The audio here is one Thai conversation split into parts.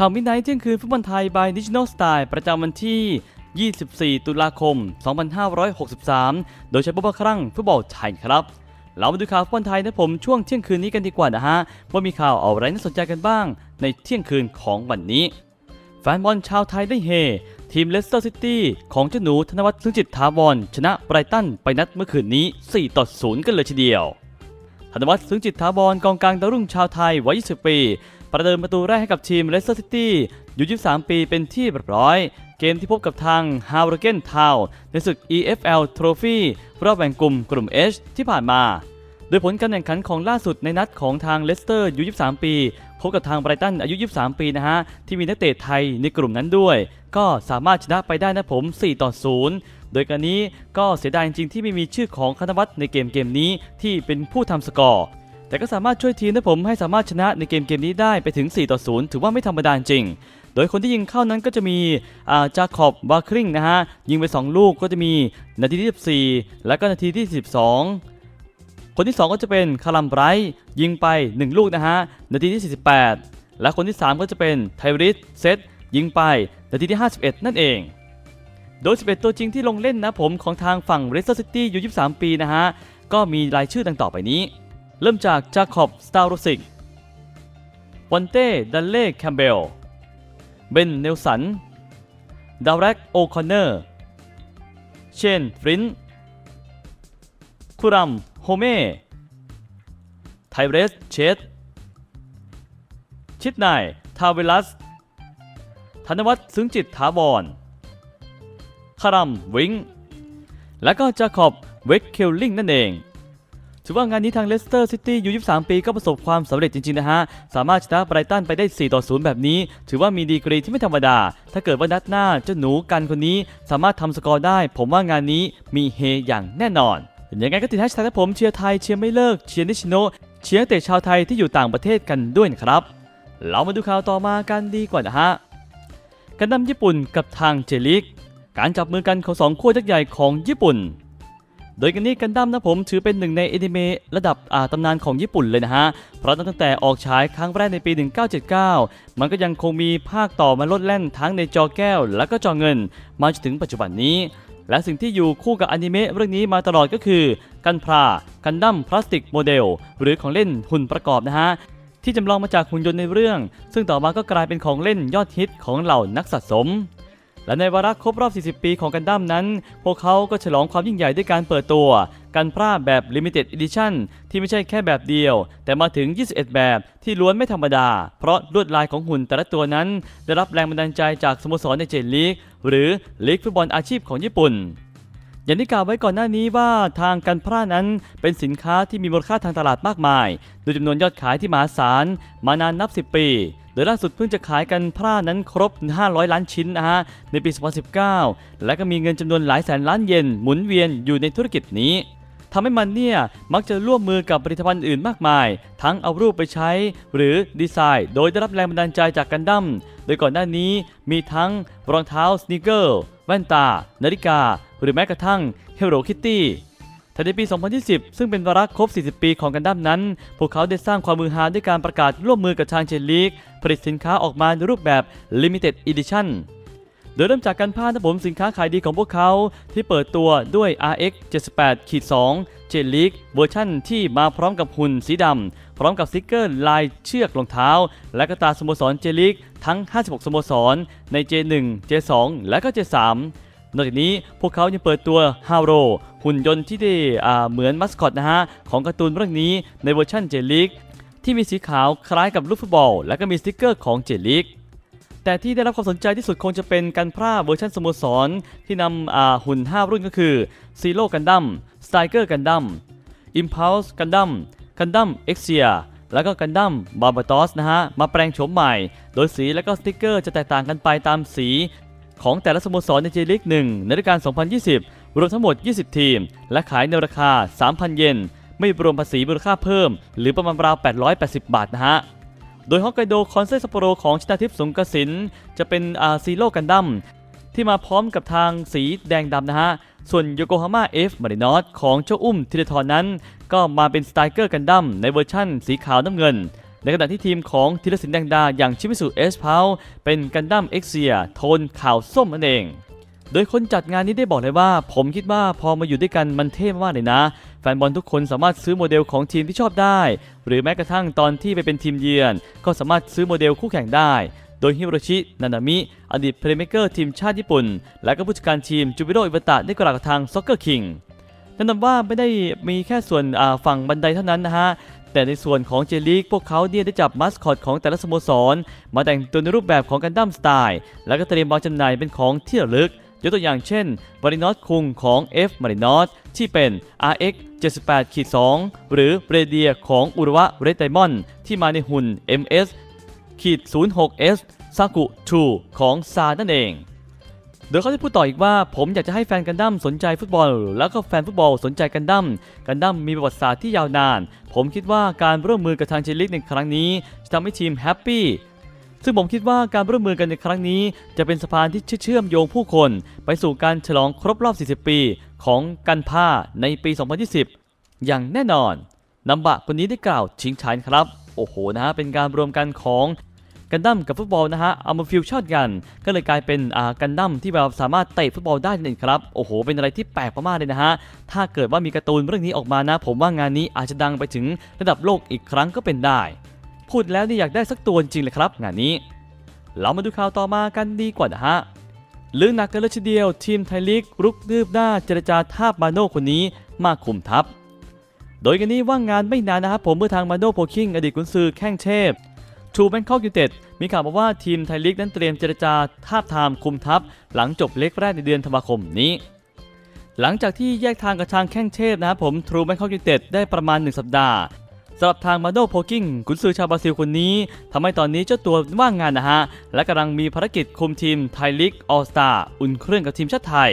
ข่าวมิดไนท์เที่ยงคืนฟุตบอลไทย by Digital Style ประจำวันที่ 24 ตุลาคม 2563 โดยใช้ปุ๊บครั้งฟุตบอลไทยครับ เรามาดูข่าวฟุตบอลไทยนะผมช่วงเที่ยงคืนนี้กันดีกว่านะฮะ ว่ามีข่าวอะไรน่าสนใจกันบ้าง ในเที่ยงคืนของวันนี้ แฟนบอลชาวไทยได้เฮ ทีมเลสเตอร์ซิตี้ของเจ้าหนูธนวัฒน์ซึ่งจิตถาวรชนะไบรตันไปนัดเมื่อคืนนี้ 4 ต่อ 0 กันเลยทีเดียว ธนวัฒน์ซึงจิตถาวรกองกลางดาวรุ่งชาวไทยวัย 20 ปี ประเดิมประตูแรกให้กับทีมเลสเตอร์ซิตี้อยู่ 23 ปีเป็นที่เรียบร้อย เกมที่พบกับทางฮาวเกนทาวในศึก EFL Trophy รอบแบ่งกลุ่มกลุ่ม H ที่ผ่านมา โดยผลการแข่งขันของล่าสุดในนัดของทางเลสเตอร์อายุ23 ปี พบกับทางไบรตันอายุ 23 ปีนะฮะ ที่มีนักเตะไทยในกลุ่มนั้นด้วย ก็สามารถชนะไปได้นะผม 4 ต่อ 0 โดยการนี้ก็เสียดายจริงๆที่ไม่มีชื่อของคณวัฒน์ในเกมเกมนี้ที่เป็นผู้ทำสกอร์ แต่ก็สามารถช่วยทีมนะผมให้สามารถชนะในเกมเกมนี้ได้ไปถึง 4 ต่อ 0 ถือว่าไม่ธรรมดาจริงโดยคนที่ยิงเข้านั้นก็จะมีอาจาคอบบาคริงนะฮะ ยิงไป 2 ลูกก็จะมีนาทีที่ 14 แล้วก็นาทีที่ 12 คนที่ 2 ก็จะเป็นคารัมไบรท์ยิงไป 1 ลูกนะฮะ นาทีที่ 48 และคนที่ 3 ก็จะเป็นไทริสเซตยิงไป นาทีที่ 51 นั่นเอง โดย 11 ตัวจริงที่ลงเล่นนะผมของทางฝั่งเรสเตอร์ซิตี้อยู่23 ปีนะฮะ ก็มีรายชื่อดังต่อไปนี้ เริ่มจากจาคอบสตาร์โรซิกวันเต้ ดันเล่ แคมเบล เบน เนลสัน ดาวแร็กโอคอนเนอร์ เชน ฟรินคูรัม โฮเม่ ไทเรส เชสชิดไนาย ทาเวลัส ธนวัฒน์ ซึ้งจิต ถาวร คารัมวิงและก็จาคอบเวกเคลลิงนั่นเองถือว่างานนี้ทางเลสเตอร์ซิตี้อยู่23 ปีก็ประสบความสำเร็จจริง ๆ นะฮะ สามารถชนะไบรตันไปได้ 4 ต่อ 0 แบบนี้ ถือว่ามีดีกรีที่ไม่ธรรมดา ถ้าเกิดว่านัดหน้าเจ้าหนูกันคนนี้ สามารถทำสกอร์ได้ ผมว่างานนี้มีเฮอย่างแน่นอน ยังไงก็ติดแฮชแท็กผมเชียร์ไทยเชียร์ไม่เลิกเชียร์นิชิโนเชียร์เตะชาวไทยที่อยู่ต่างประเทศกันด้วยนะครับ เรามาดูข่าวต่อมากันดีกว่านะฮะกันดั้มญี่ปุ่นกับทางเจลิก การจับมือกันของสองขั้วยักษ์ใหญ่ของญี่ปุ่น โดยกันนี้กันดั้มนะผมถือเป็นหนึ่งในอนิเมะระดับอาตำนานของญี่ปุ่นเลยนะฮะ เพราะตั้งแต่ออกฉายครั้งแรกในปี 1979 มันก็ยังคงมีภาคต่อมาลดแล่นทั้งในจอแก้ว และก็จอเงิน มาจนถึงปัจจุบันนี้ และสิ่งที่อยู่คู่กับอนิเมะเรื่องนี้มาตลอดก็คือ กันพรากันดั้มพลาสติกโมเดล หรือของเล่นหุ่นประกอบนะฮะที่จำลองมาจากหุ่นยนต์ในเรื่อง ซึ่งต่อมาก็กลายเป็นของเล่นยอดฮิตของเหล่านักสะสม และในวาระครบรอบ 40 ปีของกันดั้มนั้น พวกเขาก็ฉลองความยิ่งใหญ่ด้วยการเปิดตัว กันพร่าแบบ Limited Edition ที่ไม่ใช่แค่แบบเดียว แต่มาถึง 21 แบบที่ล้วนไม่ธรรมดา เพราะลวดลายของหุ่นแต่ละตัวนั้น ได้รับแรงบันดาลใจจากสโมสรในเจนลีก หรือลีกฟุตบอลอาชีพของญี่ปุ่นอย่างที่กล่าวไว้ก่อนหน้านี้ว่าทางกันพร่านั้นเป็นสินค้าที่มีมูลค่าทางตลาดมากมาย โดยจำนวนยอดขายที่มหาศาลมานานนับ 10 ปี ดยล่าสุดเพิ่งจะขายกันพร่านั้นครบ 500 ล้านชิ้นนะฮะในปี 2019 และก็มีเงินจำนวนหลายแสนล้านเยนหมุนเวียนอยู่ในธุรกิจนี้ทำให้มันเนี่ย มักจะร่วมมือกับผลิตภัณฑ์อื่นมากมาย ทั้งเอารูปไปใช้ หรือดีไซน์ โดยได้รับแรงบันดาลใจจากกันดั้มโดยก่อนหน้านี้มีทั้งรองเท้าสนีเกอร์แว่นตา นาฬิกา หรือแม้กระทั่ง Hello Kitty แต่ในปี 2020 ซึ่งเป็นวาระครบ 40 ปีของกันดั้มนั้น พวกเขาได้สร้างความมือฮาด้วยการประกาศร่วมมือกับทางเจนลีกผลิตสินค้าออกมาในรูปแบบ Limited Edition โดยเริ่มจากการผ้านะผมสินค้าขายดีของพวกเขาที่เปิดตัวด้วย RX78-2 เจลีกเวอร์ชั่นที่มาพร้อมกับหุ่นสีดำ พร้อมกับสติกเกอร์ลายเชือกรองเท้า และก็ตาสโมสรเจลีกทั้ง 56 สโมสร ใน J1 J2 และก็ J3 นอกจากนี้พวกเขายังเปิดตัวฮาโรหุ่นยนต์ที่ได้เหมือนมัสคอตนะฮะของการ์ตูนเรื่องนี้ในเวอร์ชันเจลีกที่มีสีขาวคล้ายกับลูกฟุตบอล และก็มีสติกเกอร์ของเจลีกแต่ที่ได้รับความสนใจที่สุดคงจะเป็นการพร่าเวอร์ชันสโมสร ที่นำหุ่น 5 รุ่นก็คือซีโร่กันดั้มสไตเกอร์กันดั้มอิมพัลส์กันดั้มกันดั้มเอ็กเซียแล้วก็กันดั้มบาร์บาตอสนะฮะ มาแปลงโฉมใหม่ โดยสีและก็สติกเกอร์จะแตกต่างกันไปตามสี ของแต่ละสโมสรในเจลีก1ในฤดูกาล 2020 รวมทั้งหมด 20 ทีม และขายในราคา 3,000 เยน ไม่รวมภาษีมูลค่าเพิ่ม หรือประมาณราว 880 บาทนะฮะ โดยฮอกไกโดคอนเซซัปโปโรของชนาทิพย์สงกสินจะเป็นอาซีโร่กันดั้มที่มาพร้อมกับทางสีแดงดำนะฮะ ส่วนโยโกฮาม่าเอฟมารินอสของเจ้าอุ้มธีรทรนั้น ก็มาเป็นสไตรเกอร์กันดั้มในเวอร์ชั่นสีขาวน้ำเงิน ในขณะที่ทีมของธีรศิลป์แดงดาอย่างชิมิสุเอสพาวเป็นกันดั้มเอ็กเซียโทนขาวส้มนั่นเอง โดยคนจัดงานนี้ได้บอกเลยว่า ผมคิดว่าพอมาอยู่ด้วยกันมันเท่มากเลยนะ แฟนบอลทุกคนสามารถซื้อโมเดลของทีมที่ชอบได้ หรือแม้กระทั่งตอนที่ไปเป็นทีมเยือน ก็สามารถซื้อโมเดลคู่แข่งได้ โดยฮิโรชิ นานามิ อดีตเพลย์เมเกอร์ทีมชาติญี่ปุ่น และก็ผู้จัดการทีมจูบิโรอิวตะได้กล่าวกับทางซ็อกเกอร์คิงแนะนำว่าไม่ได้มีแค่ส่วนฝั่งบันไดเท่านั้นนะฮะ แต่ในส่วนของเจลีกพวกเขาเนี่ยได้จับมัสคอตของแต่ละสโมสร มาแต่งตัวในรูปแบบของกันดั้มสไตล์ แล้วก็เตรียมวางจำหน่ายเป็นของที่ระลึกยกตัวอย่างเช่นวารินอสคุงของ F มารินอสที่เป็น RX 78ขีด2หรือเรเดียของอุระวะเรดไดมอนที่มาในหุ่น MS ขีด 06S ซากุ2ของซานั่นเอง โดยเขาได้พูดต่ออีกว่า ผมอยากจะให้แฟนกันดั้มสนใจฟุตบอล แล้วก็แฟนฟุตบอลสนใจกันดั้มกันดั้มมีประวัติศาสตร์ที่ยาวนาน ผมคิดว่าการร่วมมือกับทางเจลิกในครั้งนี้จะทำให้ทีมแฮปปี้ซึ่งผมคิดว่าการร่วมมือกันในครั้งนี้ จะเป็นสะพานที่เชื่อมโยงผู้คน ไปสู่การฉลองครบรอบ 40 ปี ของกันผ้าในปี 2020 อย่างแน่นอนนัมบะคนนี้ได้กล่าวชิงชันครับ โอ้โหนะฮะเป็นการรวมกันของ กันดั้มกับฟุตบอลนะฮะเอามาฟิวชั่นกัน ก็เลยกลายเป็นอ่ากันดั้มที่แบบสามารถเตะฟุตบอลได้นั่นเองครับโอ้โห เป็นอะไรที่แปลกมากๆเลยนะฮะถ้าเกิดว่ามีการ์ตูนเรื่องนี้ออกมานะ ผมว่างานนี้อาจจะดังไปถึงระดับโลกอีกครั้งก็เป็นได้ พูดแล้วนี่อยากได้สักตัวจริงเลยครับงานนี้ เรามาดูข่าวต่อมากันดีกว่านะฮะเรื่อหนักกันเลยทีเดียวทีมไทยลีกรุกรืบหน้าเจรจาทาบมาโน่คนนี้มาคุมทัพโดยกันนี้ว่างงานไม่นานนะครับผมเมื่อทางมาโน่โพคิงอดีตกุนซือแข้งเทพ ทูแบงคอกยูเต็ดมีข่าวมาว่าทีมไทยลีกนั้นเตรียมเจรจาทาบทามคุมทัพ หลังจบเล็กแรกในเดือนธันวาคมนี้ หลังจากที่แยกทางกับทางแข้งเทพนะครับผมทรูแบงคอกยูเต็ดได้ประมาณ 1 สัปดาห์สำหรับทางมาโดโพกิงกุนซือชาวบราซิลคนนี้ทำให้ตอนนี้เจ้าตัวว่างงานนะฮะ และกำลังมีภารกิจคุมทีมไทยลีกออสตาอุ่นเครื่องกับทีมชาติไทย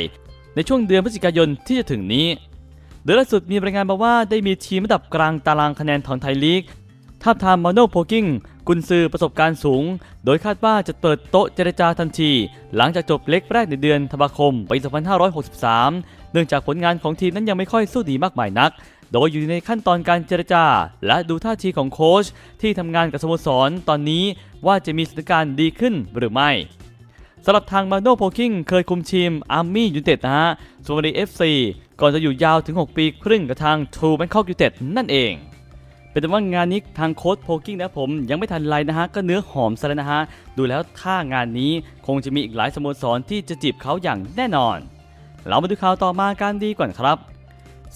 ในช่วงเดือนพฤศจิกายนที่จะถึงนี้โดยล่าสุดมีรายงานมาว่าได้มีทีมระดับกลางตารางคะแนนของไทยลีก ทาบทามมาโนโพกิ้งกุนซือประสบการณ์สูง โดยคาดว่าจะเปิดโต๊ะเจรจาทันที หลังจากจบเล็กแรกในเดือนธันวาคมปี 2563 เนื่องจากผลงานของทีมนั้นยังไม่ค่อยสู้ดีมากมายนัก โดยอยู่ในขั้นตอนการเจรจา และดูท่าทีของโค้ชที่ทำงานกับสโมสรตอนนี้ว่าจะมีสถานการณ์ดีขึ้นหรือไม่สำหรับทางมาโนโพคิงเคยคุมทีมอาร์มี่ยูเต็ดนะฮะส่วนวันเอฟซีก่อนจะอยู่ยาวถึง 6 ปีครึ่งกับทางทูแบงคอกยูเต็ดนั่นเอง เป็นแต่ว่างานนี้ทางโค้ดโพกิ้งนะผมยังไม่ทันไรนะฮะก็เนื้อหอมซะแล้วนะฮะดูแล้วถ้างานนี้คงจะมีอีกหลายสโมสรที่จะจีบเขาอย่างแน่นอน เรามาดูข่าวต่อมากันดีก่อนครับ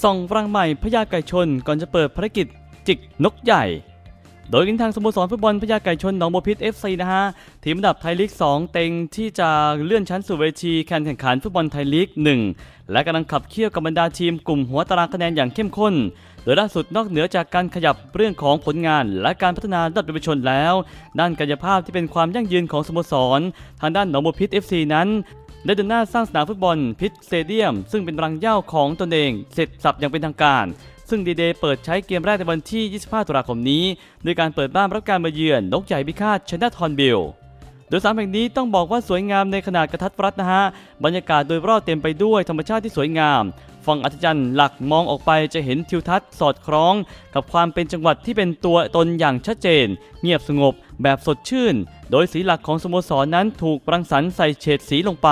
ส่องรังใหม่พญาไก่ชนก่อนจะเปิดภารกิจจิกนกใหญ่ โดยกันทางสโมสรฟุตบอลพญาไก่ชนหนองบัวพิษ FC นะฮะ ทีมระดับไทยลีก 2 เต็งที่จะเลื่อนชั้นสู่เวทีแข่งแข่งขันฟุตบอลไทยลีก 1 และกำลังขับเคี่ยวกับบรรดาทีมกลุ่มหัวตารางคะแนนอย่างเข้มข้น โดยล่าสุดนอกเหนือจากการขยับเรื่องของผลงาน และการพัฒนาระดับเยาวชนแล้ว ด้านกายภาพที่เป็นความยั่งยืนของสโมสร ทางด้านหนองบัวพิษ FC นั้นได้เดินหน้าสร้างสนามฟุตบอลพิษสเตเดียม ซึ่งเป็นรังเหย้าของตนเอง เสร็จสับอย่างเป็นทางการ ซึ่งดีเดย์เปิดใช้เกมแรกในวันที่ 25 ตุลาคมนี้โดยการเปิดบ้านรับการมาเยือนนกใหญ่พิฆาตชนะทอนบิลโดยสามแห่งนี้ต้องบอกว่าสวยงามในขนาดกระทัดรัดนะฮะ บรรยากาศโดยรอบเต็มไปด้วยธรรมชาติที่สวยงาม ฝั่งอัศจรรย์หลักมองออกไปจะเห็นทิวทัศน์สอดคล้อง กับความเป็นจังหวัดที่เป็นตัวตนอย่างชัดเจน เงียบสงบแบบสดชื่น โดยสีหลักของสโมสรนนั้นถูกรังสรรค์ใส่เฉดสีลงไป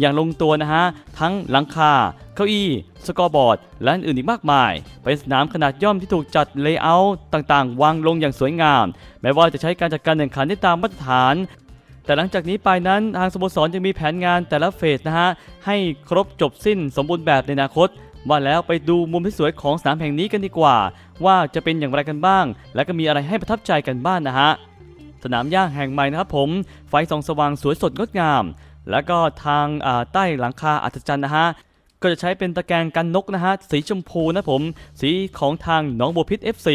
อย่างลงตัวนะฮะ ทั้งหลังคา เก้าอี้ สกอร์บอร์ด และอื่นอีกมากมาย เป็นสนามขนาดย่อมที่ถูกจัดเลเยอร์ต่างๆ วางลงอย่างสวยงาม แม้ว่าจะใช้การจัดการแข่งขันได้ตามมาตรฐาน แต่หลังจากนี้ไปนั้นทางสโมสรยังมีแผนงานแต่ละเฟสนะฮะให้ครบจบสิ้นสมบูรณ์แบบในอนาคต ว่าแล้วไปดูมุมที่สวยของสนามแห่งนี้กันดีกว่า ว่าจะเป็นอย่างไรกันบ้าง และก็มีอะไรให้ประทับใจกันบ้างนะฮะสนามหญ้าแห่งใหม่นะครับผมไฟส่องสว่างสวยสดงดงาม แล้วก็ทางาใต้หลังคาอัศจรรย์นะฮะก็จะใช้เป็นตะแกรงกันนกนะฮะสีชมพูนะผม สีของทางหนองบัวพิษ FC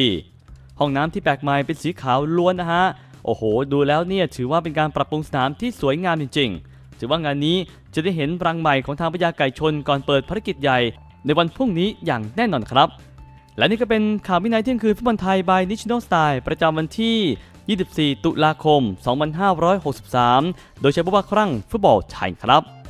ห้องน้ำที่แปลกใหม่เป็นสีขาวล้วนนะฮะ โอ้โห ดูแล้วเนี่ยถือว่าเป็นการปรับปรุงสนามที่สวยงามจริงๆ ถือว่างานนี้จะได้เห็นรังใหม่ของทางพญาไก่ชนก่อนเปิดภารกิจใหญ่ ในวันพรุ่งนี้อย่างแน่นอนครับ และนี่ก็เป็นข่าววินัยเที่ยงคืนฟุตบอลไทยบายนิชโนสไตล์ประจำวันที่ 24 ตุลาคม 2563 โดยใช้บุบว่าครั่งฟุตบอลไทยครับ